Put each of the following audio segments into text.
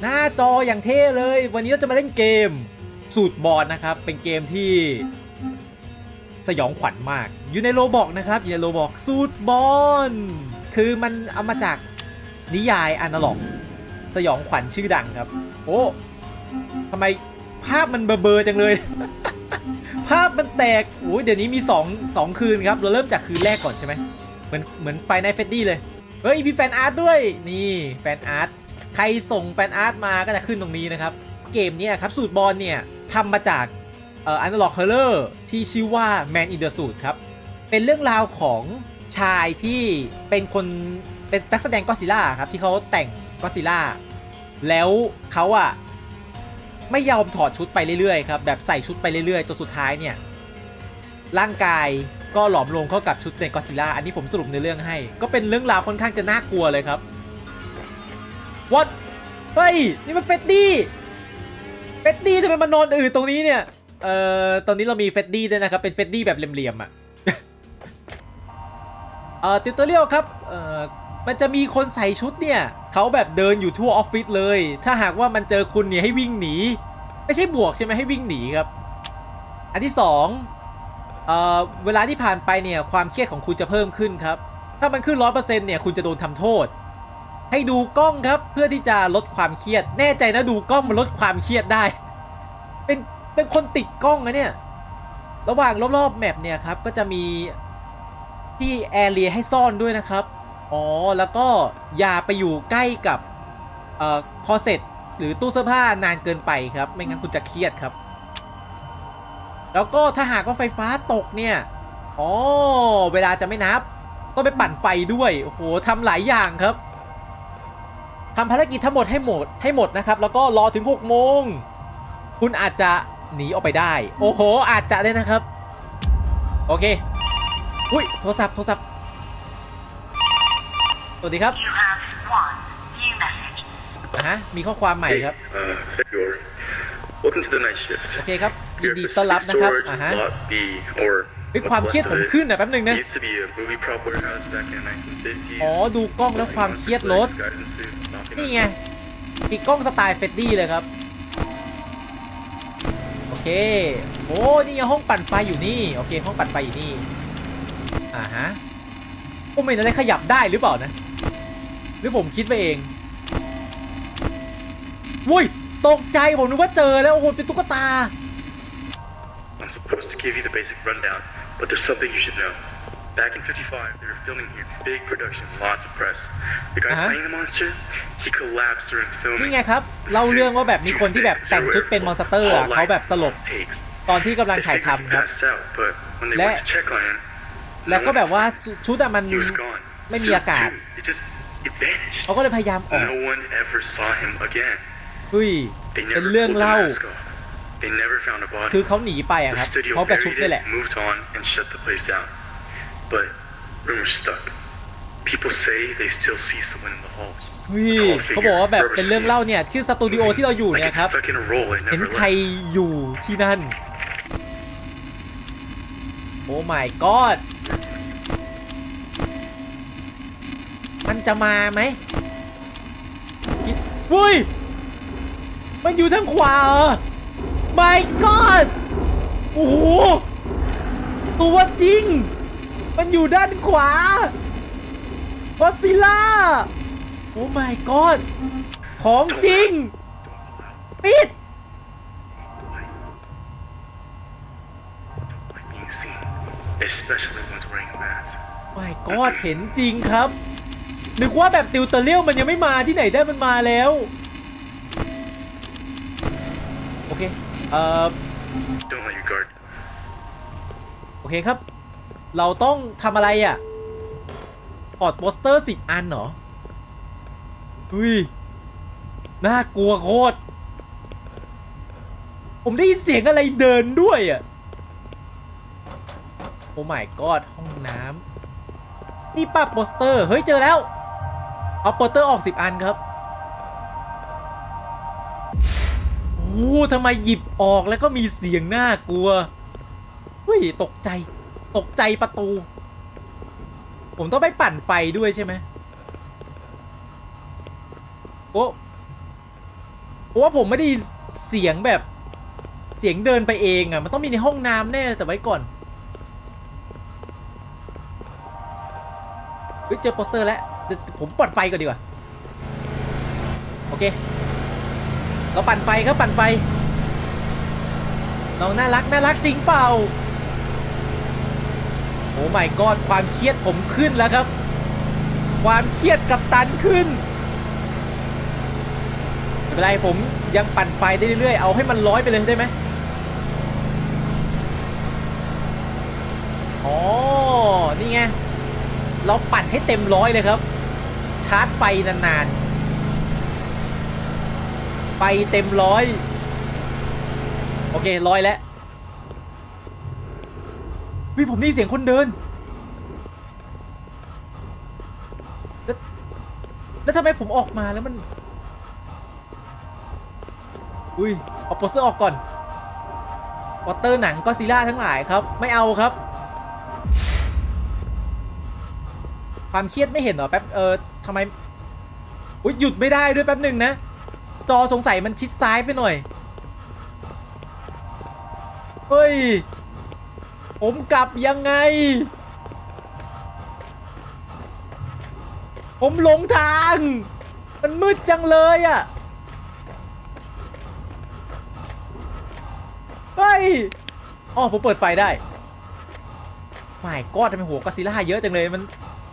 หน้าจออย่างเท่เลย วันนี้เราจะมาเล่นเกมสูตรบอลนะครับ เป็นเกมที่สยองขวัญมาก อยู่ในโลบอกนะครับ อยู่ในโลบอกสูตรบอลคือมันเอามาจากนิยายอนาล็อก สยองขวัญชื่อดังครับ โอ้ทำไมภาพมันเบลอๆจังเลย ภาพมันแตกโอ้ยเดี๋ยวนี้มี2 2คืนครับ เราเริ่มจากคืนแรกก่อนใช่ไหมเหมือนเหมือนไฟในเฟดดี้เลย เฮ้ยมีแฟนอาร์ตด้วย นี่แฟนอาร์ต ใครส่งแฟนอาร์ตมาก็จะขึ้นตรงนี้นะครับ เกมนี้ครับสูตรบอลเนี่ยทำมาจากเอ่อ Analog Horror ที่ชื่อว่า Man in the Suit ครับ เป็นเรื่องราวของชายที่เป็นคนเป็นนักแสดงก็ซิล่าครับ ที่เขาแต่งก็ซิล่าแล้วเขาอะไม่ยอมถอดชุดไปเรื่อยๆครับ แบบใส่ชุดไปเรื่อยๆจนสุดท้ายเนี่ย ร่างกายก็หลอมรวมเข้ากับชุดในก็ซิล่าอันนี้ผมสรุปในเรื่องให้ ก็เป็นเรื่องราวค่อนข้างจะน่ากลัวเลยครับ What เฮ้ย นี่มันเฟดดี้เฟดดี้ทำไมมันนอนอื่นตรงนี้เนี่ย เอ่อ ตอนนี้เรามีเฟดดี้ด้วยนะครับ เป็นเฟดดี้แบบเหลี่ยมๆอะ เอ่อ ติวเตอร์เรียลครับ เอ่อ มันจะมีคนใส่ชุดเนี่ย เขาแบบเดินอยู่ทั่วออฟฟิศเลย ถ้าหากว่ามันเจอคุณเนี่ยให้วิ่งหนี ไม่ใช่บวกใช่ไหมให้วิ่งหนีครับ อันที่สองเอ่อ เวลาที่ผ่านไปเนี่ย ความเครียดของคุณจะเพิ่มขึ้นครับ ถ้ามันขึ้นร้อยเปอร์เซ็นต์เนี่ย คุณจะโดนทำโทษ ให้ดูกล้องครับเพื่อที่จะลดความเครียด แน่ใจนะดูกล้องมันลดความเครียดได้ เป็นเป็นคนติดกล้องนะเนี่ยระหว่างรอบๆแมปเนี่ยครับก็จะมีที่แอเรียให้ซ่อนด้วยนะครับอ๋อแล้วก็อย่าไปอยู่ใกล้กับเอ่อคอเซ็ตหรือตู้เสื้อผ้านานเกินไปครับ ไม่งั้นคุณจะเครียดครับ แล้วก็ถ้าหากว่าไฟฟ้าตกเนี่ยอ๋อเวลาจะไม่นับ ก็ไปปั่นไฟด้วยโอ้โหทำหลายอย่างครับ ทำภารกิจทั้งหมดให้หมดให้หมดนะครับ แล้วก็รอถึง6โมง คุณอาจจะหนีออกไปได้ โอ้โห อาจจะเลยนะครับ โอเค อุ้ย โทรศัพท์ โทรศัพท์ สวัสดีครับ You have one new message. อะฮะ มีข้อความใหม่ครับ Uh, February. Welcome to the night shift. โอเคครับ ยิน Here ดี at ต้อนรับ Pacific นะครับ Storage, อ่าฮะ Lot B, or เฮ้ย what's ความเครียด left ผม of it. ขึ้นนะแป๊บหนึ่งนะ It used to be a movie prop warehouse back in the 1950s. อ๋อ ดูกล้องแล้วความเครียดลด Guys in suits knocking นี่ on ไงมีกล้องสไตล์เฟดดี้เลยครับ โอเค โอ้นี่ไงห้องปั่นไฟอยู่นี่ โอเค ห้องปั่นไฟอยู่นี่ อ่าฮะผมไม่เห็นอะไรขยับได้หรือเปล่านะ หรือผมคิดไปเองวุ้ย ตกใจผมนึกว่าเจอแล้ว โอ้โห เป็นตุ๊กตา I'm supposed to give you the basic rundown, but there's something you should know. Back in 55, they were filming here, big production, lots of press. The guy Uh-huh. playing the monster, he collapsed during นี่ filming. ไงครับ เล่าเรื่องว่าแบบมีคนที่แบบแต่งชุดเป็นมอนสเตอร์อะเขาแบบสลบ Takes. ตอนที่กำลัง They ถ่าย figured he ทำครับ passed out, but when they และ- went to check on him, แล้วก็แบบว่าชุดอะมัน he was gone. ไม่มี Suit อากาศ too. It just it vanished. เขาก็เลยพยายามออก No one ever saw him again. เฮ้ย They เป็น never เรื่อง pulled the เล่า mask off. คือเขาหนีไปอะ The ครับ studio เขากับชุด buried นี่ it, แหละ moved on, and shut the place down. But rumors stuck. People say they still see someone in the halls. เฮ้ยเขาบอกว่าแบบเป็นเรื่องเล่าเนี่ยที่สตูดิโอที่เราอยู่ Like เนี่ย it's ครับ stuck in a role and เห็น never ใคร left. อยู่ที่นั่น โอ้ my god มันจะมาไหมคิดวุ้ย มันอยู่ทางขวาเหรอ my god โอ้โห ตัวจริง มันอยู่ด้านขวากอซิล่า โอ้ my god ของจริง ปิด Like being seen, especially when wearing a mask. ไม่กอดเห็นจริงครับ นึกว่าแบบติวเตอร์เลียวมันยังไม่มาที่ไหนได้มันมาแล้ว โอเค เอ่อ Don't let your guard. โอเคครับ เราต้องทำอะไรอะปอดโปสเตอร์สิบอันเหรอ อุ้ย น่ากลัวโคตร ผมได้ยินเสียงอะไรเดินด้วยอะ โอ้ my god ห้องน้ำนี่ป้าโปสเตอร์ เฮ้ย เจอแล้ว เอาโปสเตอร์ออกสิบอันครับ อ้ทำไมหยิบออกแล้วก็มีเสียงน่ากลัวเฮ้ยตกใจ ตกใจประตู ผมต้องไปปั่นไฟด้วยใช่ไหมโอ้ราะว่าผมไม่ได้ยินเสียงแบบเสียงเดินไปเองอะมันต้องมีในห้องน้ำแน่แต่ไว้ก่อนเฮ้ยเจอโปสเตอร์แล้วเดี๋ยวผมปัดไฟก่อนดีกว่า โอเค เราปั่นไฟครับปั่นไฟน้องน่ารักน่ารักจริงเปล่าโอ้ my god ความเครียดผมขึ้นแล้วครับ ความเครียดกับตันขึ้นไม่เป็นไรผมยังปั่นไฟได้เรื่อยๆเอาให้มันร้อยไปเลยได้ไหมอ๋อนี่ไงเราปั่นให้เต็มร้อยเลยครับ ชาร์จไฟนานๆ ไฟเต็มร้อยโอเคร้อยแล้ววิผมได้เสียงคนเดิน แล้วแล้วทำไมผมออกมาแล้วมัน อุ้ยเอาโปสเตอร์ออกก่อนวอเตอร์หนังก็ซีล่าทั้งหลายครับ ไม่เอาครับ ความเครียดไม่เห็นเหรอแป๊บเออทำไมอุ้ยหยุดไม่ได้ด้วยแป๊บหนึ่งนะ จอสงสัยมันชิดซ้ายไปหน่อย เฮ้ย ผมกลับยังไง ผมหลงทาง มันมืดจังเลยอะ่ะ เฮ้ย อ๋อ ผมเปิดไฟได้ไม่ก็ทำไมหัวก็ซิล่าเยอะจังเลย มัน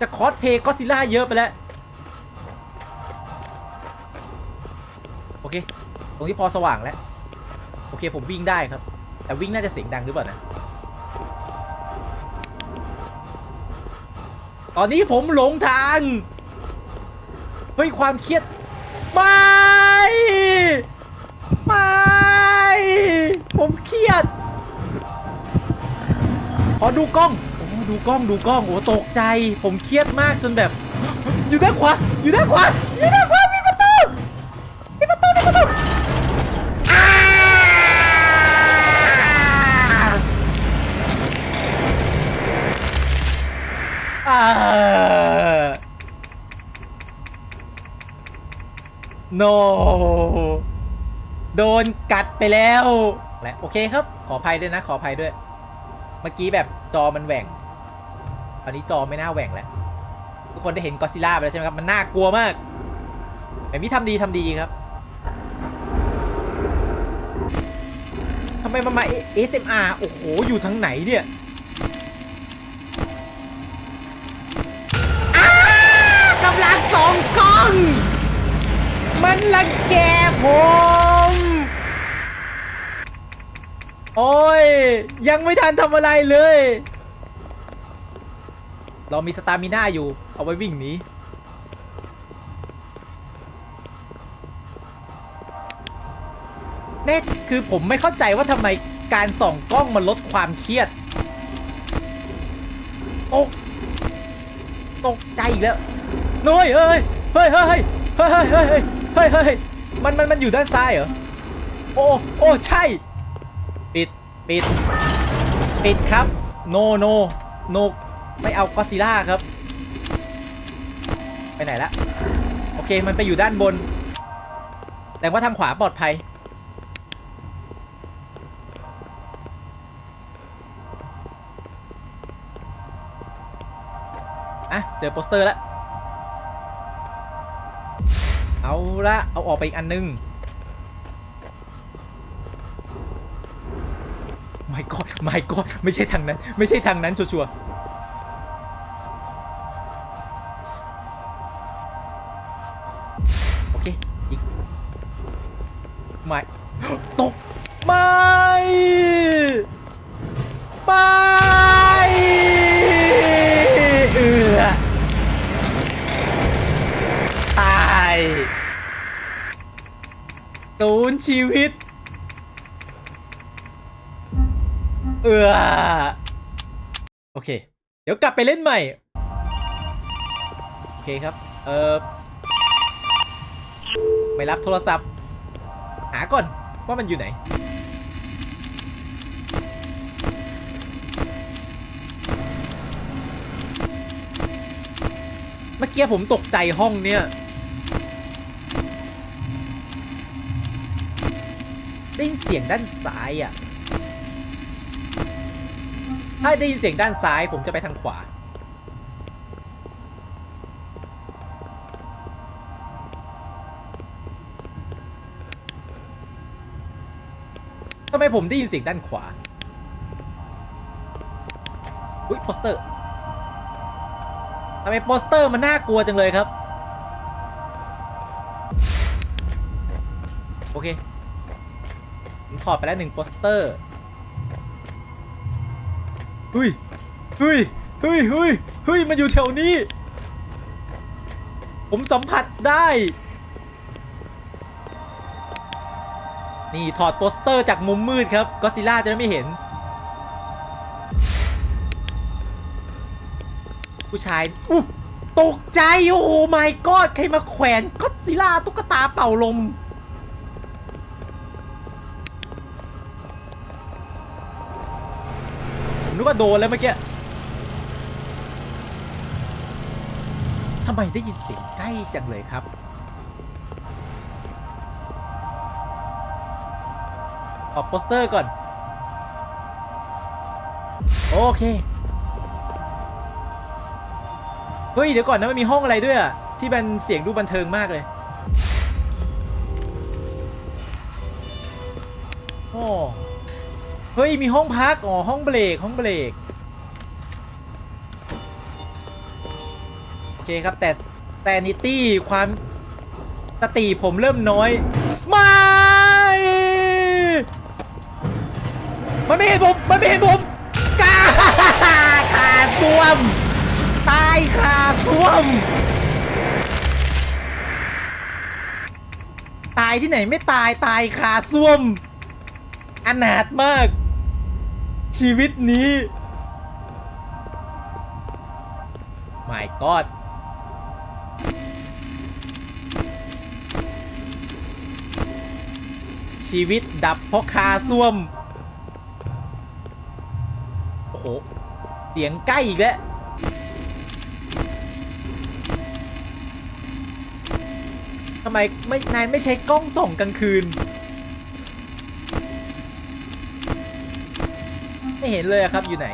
จะคอสเพย์ก็ซิล่าเยอะไปแล้ว ตรงนี้พอสว่างแล้ว โอเคผมวิ่งได้ครับ แต่วิ่งน่าจะเสียงดังหรือเปล่านะ ตอนนี้ผมหลงทาง เฮ้ยความเครียด ไม่ ไม่ ผมเครียด ขอดูกล้อง โอ้ดูกล้องดูกล้อง โอ้ตกใจ ผมเครียดมากจนแบบ อยู่ด้านขวา อยู่ด้านขวา อยู่ด้าน no โดนกัดไปแล้ว และโอเคครับ ขออภัยด้วยนะ ขออภัยด้วย เมื่อกี้แบบจอมันแหว่งตอนนี้จอไม่น่าแหว่งแล้ว ทุกคนได้เห็นก็ซิล่าไปแล้วใช่ไหมครับ มันน่ากลัวมากแบบนี้ทำดีทำดีครับทำไมมันมา ASMR โอ้โห อยู่ทั้งไหนเนี่ยกำลังสองกล้อง มันรังแกผม โอ้ย ยังไม่ทันทำอะไรเลย เรามีสตามิน่าอยู่ เอาไว้วิ่งหนีเน็ตคือผมไม่เข้าใจว่าทำไมการส่องกล้องมันลดความเครียดตกตกใจอีกแล้วนุ้ย เฮ้ยเฮ้ยเฮ้ยเฮ้ยเฮ้ย ฮ้ยเฮ้ยเฮ้ยมันมันมันอยู่ด้านซ้ายเหรอ โอ้โอ้ใช่ ปิดปิด ปิดครับ โนโนโนไม่เอาก็อดซิลล่าครับ ไปไหนละ โอเคมันไปอยู่ด้านบน แต่ว่าทางขวาปลอดภัย อะ เจอโปสเตอร์แล้ว เอาละเอาออกไปอีกอันนึงไม่กอดไม่กอดไม่ใช่ทางนั้น ไม่ใช่ทางนั้นชัวร์ ดี๋ยวกลับไปเล่นใหม่ โอเคครับ เออไม่รับโทรศัพท์ หาก่อนว่ามันอยู่ไหน เมื่อกี้ผมตกใจห้องเนี้ยได้ยินเสียงด้านซ้ายอะ ถ้าได้ยินเสียงด้านซ้ายผมจะไปทางขวา ทำไมผมได้ยินเสียงด้านขวา อุ้ยโปสเตอร์ ทำไมโปสเตอร์มันน่ากลัวจังเลยครับ โอเคผมถอดไปแล้วหนึ่งโปสเตอร์ เฮ้ยเฮ้ยเฮ้ยเฮ้ยเฮ้ยมันอยู่แถวนี้ ผมสัมผัสได้ นี่ถอดโปสเตอร์จากมุมมืดครับก็ซิล่าจะได้ไม่เห็น ผู้ชายอู้ตกใจ โอ้ my god ใครมาแขวนก็ซิล่าตุ๊กตาเป่าลม โดนแล้วเมื่อกี้ทำไมได้ยินเสียงใกล้จังเลยครับ ออกโปสเตอร์ก่อน โอเค เฮ้ย เดี๋ยวก่อนนะมันมีห้องอะไรด้วยอะที่มันเสียงดูบันเทิงมากเลยโอ้ เฮ้ย มีห้องพัก อ๋อ ห้องเบรก ห้องเบรก โอเคครับ แต่ sanity ความสติผมเริ่มน้อย ไม่ มันไม่เห็นผม มันไม่เห็นผมกาขาซ่วม ตายขาซ่วม ตายที่ไหนไม่ตาย ตายขาซ่วมอนาถมาก ชีวิตนี้ my god ชีวิตดับเพราะคาซ่วม โอ้โห เสียงใกล้อีกแล้ว ทำไมไม่นายไม่ใช้กล้องส่องกลางคืน เห็นเลยครับอยู่ไหน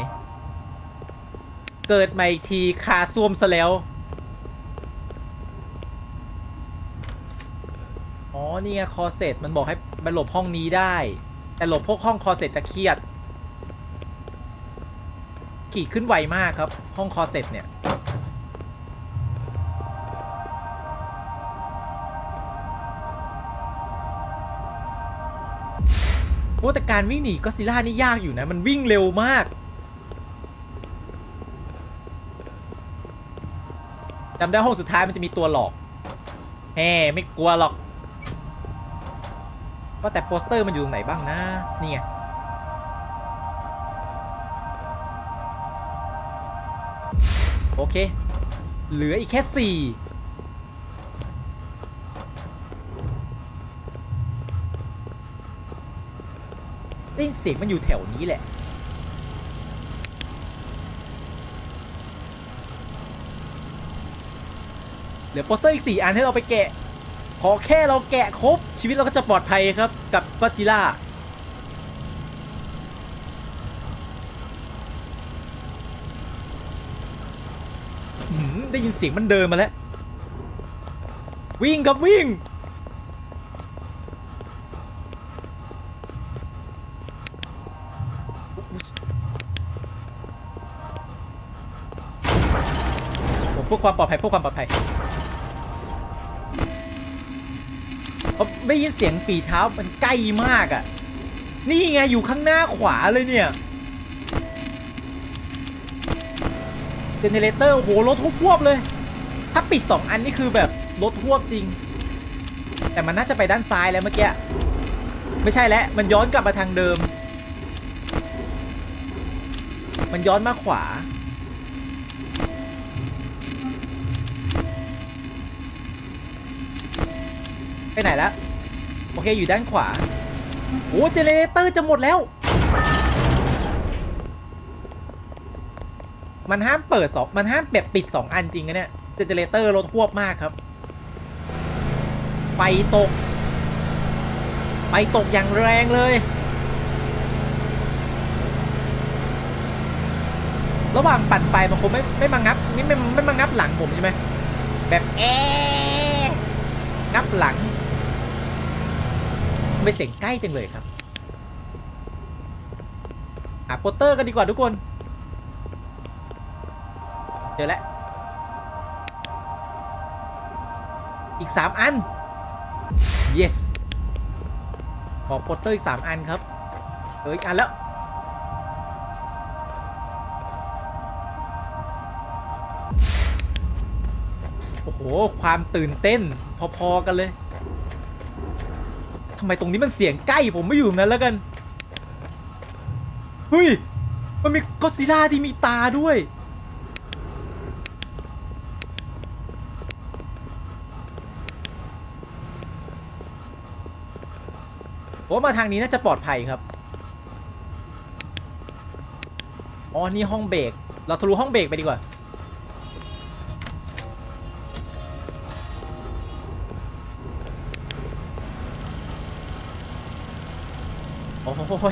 เกิดใหม่ทีคาซ่วมซะแล้ว อ๋อนี่ไงคอเซ็ตมันบอกให้มันหลบห้องนี้ได้ แต่หลบพวกห้องคอเซ็ตจะเครียด ขีดขึ้นไวมากครับ ห้องคอเซ็ตเนี่ย โอ้แต่การวิ่งหนีก็ซิล่านี่ยากอยู่นะ มันวิ่งเร็วมากจำได้ห้องสุดท้ายมันจะมีตัวหลอกแฮ่ไม่กลัวหรอกว่าแต่โปสเตอร์มันอยู่ตรงไหนบ้างนะนี่ไงโอเค เหลืออีกแค่สี่ ได้ยินเสียงมันอยู่แถวนี้แหละ เหลือโปสเตอร์อีก 4 อันให้เราไปแกะ ขอแค่เราแกะครบ ชีวิตเราก็จะปลอดภัยครับ กับก็จิล่าหือได้ยินเสียงมันเดินมาแล้ว วิ่งครับวิ่ง พื่อความปลอดภัยเพื่อความปลอดภัยผมได้ยินเสียงฝีเท้ามันใกล้มากอะ่ะ นี่ไงอยู่ข้างหน้าขวาเลยเนี่ยเจเนเรเตอร์โหรถทุบพวบเลย ถ้าปิด 2 อันนี่คือแบบรถทวบจริง แต่มันน่าจะไปด้านซ้ายแล้วเมื่อกี้ไม่ใช่แล้วมันย้อนกลับมาทางเดิม มันย้อนมาขวา ไปไหนแล้วโอเคอยู่ด้านขวาโอ้เจเนเตอร์จะหมดแล้ว มันห้ามเปิดสองมันห้ามแบบปิด2อันจริงนะเนี่ยเจเนเตอร์ลดควบมากครับ ไฟตก ไฟไปตกอย่างแรงเลย ระหว่างปั่นไปมันคงไม่ไม่มางับไม่ไม่ไม่มางับหลังผมใช่ไหมแบบแอะงับหลัง ไม่เสียงใกล้จังเลยครับหาโปสเตอร์กันดีกว่าทุกคน เจอแล้ว อีก 3 อัน yes ขอโปสเตอร์อีก 3 อันครับเอออีกอันแล้ว โอ้โห ความตื่นเต้นพอ ๆ กันเลยำไมตรงนี้มันเสียงใกล้ผมไม่อยู่ตรงนั้นแล้วกันเฮ้ยมันมีก็ซิล่าที่มีตาด้วยผมว่ามาทางนี้น่าจะปลอดภัยครับ อ๋อ นี่ห้องเบรกเราทะลุห้องเบรกไปดีกว่า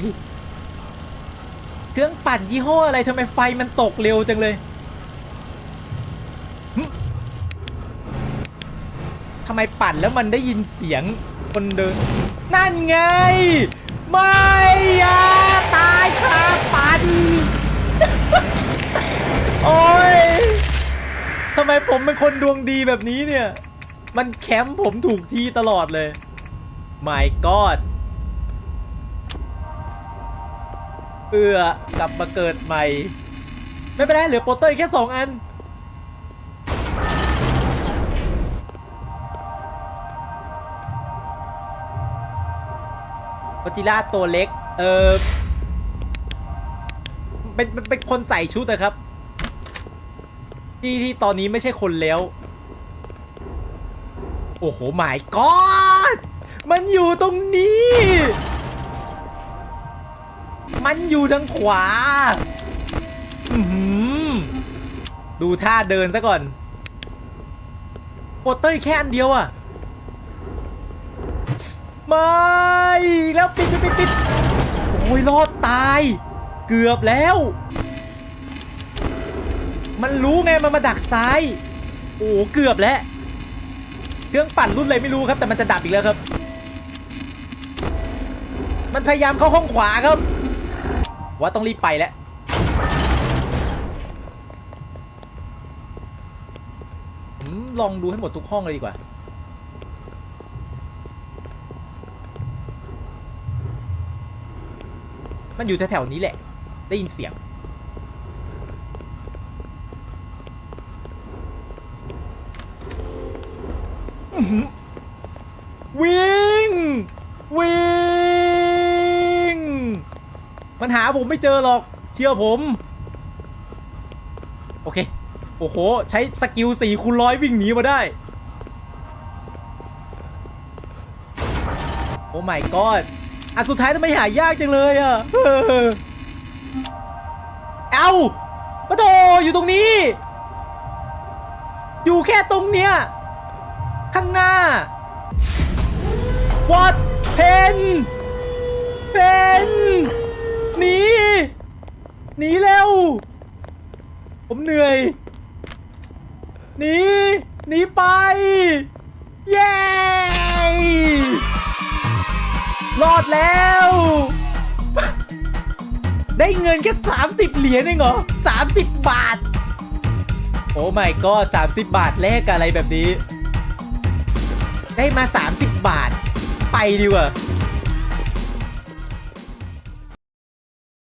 ยเครื่องปั่นยี่ห้ออะไรทำไมไฟมันตกเร็วจังเลยทำไมปั่นแล้วมันได้ยินเสียงคนเดิน นั่นไง ไม่อะตายคาปั่น โอ้ยทำไมผมเป็นคนดวงดีแบบนี้เนี่ย มันแคมป์ผมถูกที่ตลอดเลย My God เอือกลับมาเกิดใหม่ ไม่เป็นไรเหลือโปสเตอร์อีกแค่สองอันกจิล่าตัวเล็ก เออเป็นเป็นเป็นคนใส่ชุดนะครับ ที่ที่ตอนนี้ไม่ใช่คนแล้ว โอ้โหหมายกอดมันอยู่ตรงนี้ มันอยู่ทางขวาอือหือดูท่าเดินซะก่อนโปสเตอร์แค่อันเดียวอะไม่แล้วปิดปิดปิดปิดโอ้ยรอดตาย เกือบแล้ว มันรู้ไงมันมาดักซ้าย โอ้เกือบแล้ว เครื่องปั่นรุ่นอะไรไม่รู้ครับ แต่มันจะดับอีกแล้วครับ มันพยายามเข้าห้องขวาครับ ว่าต้องรีบไปแล้วผมลองดูให้หมดทุกห้องเลยดีกว่า มันอยู่แถวๆนี้แหละ ได้ยินเสียงอื้อ มันหาผมไม่เจอหรอก เชื่อผม โอเค โอ้โห ใช้สกิล4คูณร้อยวิ่งหนีมาได้ โอ้ my god อันสุดท้ายทำไมหายากจังเลยอะ เอ้าปะโถอยู่ตรงนี้ อยู่แค่ตรงเนี้ย ข้างหน้า What เพนเพน หนีหนีเร็ว ผมเหนื่อยหนีหนีไป เย้ รอดแล้ว ได้เงินแค่ 30 เหรียญเองเหรอ 30 บาท โอ้ my god 30 บาทแลกอะไรแบบนี้ ได้มา 30 บาท ไปดีกว่า